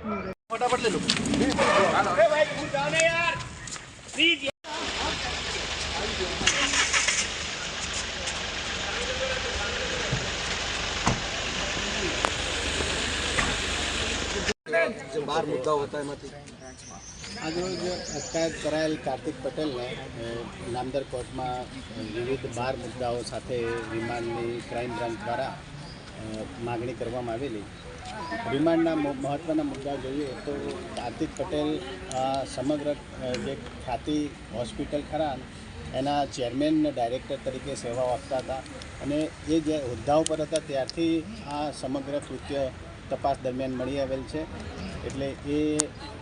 ફટાફટ લઈ લો. જે બાર મુદ્દાઓ હતા એમાંથી. આજરોજ અટકાયત કરાયેલ કાર્તિક પટેલને નામદર કોર્ટમાં વિવિધ બાર મુદ્દાઓ સાથે વિમાનની ક્રાઇમ બ્રાન્ચ દ્વારા માગણી કરવામાં આવેલી. રિમાન્ડના મહત્ત્વના મુદ્દા જોઈએ તો કાર્તિક પટેલ સમગ્ર જે ખ્યાતિ હોસ્પિટલ ખરા, એના ચેરમેન ડાયરેક્ટર તરીકે સેવાઓ આપતા હતા અને એ જે હોદ્દા ઉપર હતા ત્યારથી આ સમગ્ર કૃત્ય તપાસ દરમિયાન મળી આવેલ છે. એટલે એ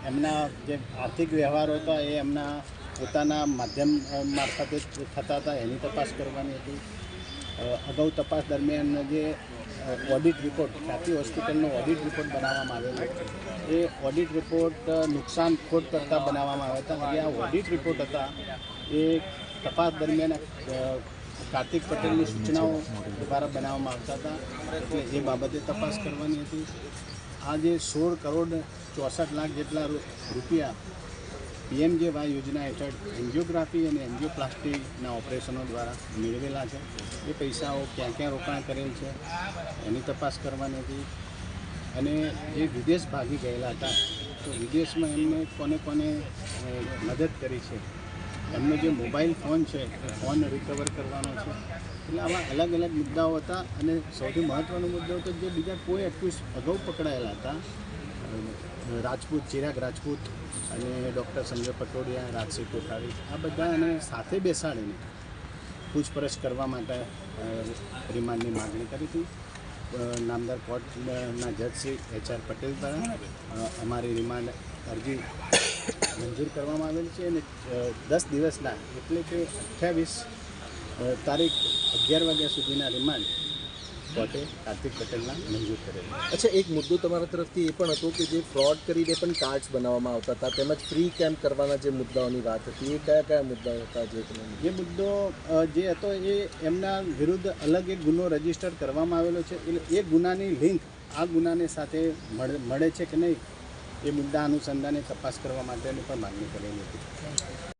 એમના જે આર્થિક વ્યવહારો હતા એ એમના પોતાના માધ્યમ મારફતે થતા હતા, એની તપાસ કરવાની હતી. અગાઉ તપાસ દરમિયાન જે ઓડિટ રિપોર્ટ ખ્યાતિ હોસ્પિટલનો ઓડિટ રિપોર્ટ બનાવવામાં આવેલો એ ઓડિટ રિપોર્ટ નુકસાન ખોટ કરતાં બનાવવામાં આવ્યા હતા. જે આ ઓડિટ રિપોર્ટ હતા, એ તપાસ દરમિયાન કાર્તિક પટેલની સૂચનાઓ દ્વારા બનાવવામાં આવતા હતા. એટલે એ બાબતે તપાસ કરવાની હતી. આ જે સોળ કરોડ ચોસઠ લાખ જેટલા રૂપિયા પીએમજેવાય યોજના હેઠળ એન્જિયોગ્રાફી અને એન્જિયોપ્લાસ્ટીના ઓપરેશનો દ્વારા મેળવેલા છે. એ પૈસાઓ ક્યાં ક્યાં રોકાણ કરેલ છે, એની તપાસ કરવાની હતી. અને જે વિદેશ ભાગી ગયેલા હતા. તો વિદેશમાં એમને કોને કોને મદદ કરી છે. એમનો જે મોબાઈલ ફોન છે, એ ફોન રિકવર કરવાનો છે. એટલે આવા અલગ અલગ મુદ્દાઓ હતા અને સૌથી મહત્ત્વનો મુદ્દો હતો જે બીજા કોઈ એક્યુઝ અગાઉ પકડાયેલા હતા રાજપૂત, ચિરાગ રાજપૂત અને ડૉક્ટર સંજય પટોડિયા, રાજસિંહ કોઠારી, આ બધાને સાથે બેસાડીને પૂછપરછ કરવા માટે રિમાન્ડની માગણી કરી હતી. નામદાર કોર્ટના જજ શ્રી એચ આર પટેલ દ્વારા અમારી રિમાન્ડ અરજી મંજૂર કરવામાં આવેલ છે અને દસ દિવસના એટલે કે અઠ્યાવીસ તારીખ અગિયાર વાગ્યા સુધીના રિમાન્ડ કોર્ટે કાર્તિક પટેલના મંજૂર કરેલા. અચ્છા એક મુદ્દો તમારા તરફથી એ પણ હતો કે જે ફ્રોડ કરીને પણ કાર્ડ્સ બનાવવામાં આવતા હતા તેમજ ફ્રી કેમ્પ કરવાના જે મુદ્દાઓની વાત હતી એ કયા કયા મુદ્દાઓ હતા જે તમે જે મુદ્દો જે હતો એ એમના વિરુદ્ધ અલગ એક ગુનો રજિસ્ટર કરવામાં આવેલો છે. એટલે એ ગુનાની લિંક આ ગુનાને સાથે મળે મળે છે કે નહીં એ મુદ્દા અનુસંધાને તપાસ કરવા માટેની પણ માગણી કરેલી હતી.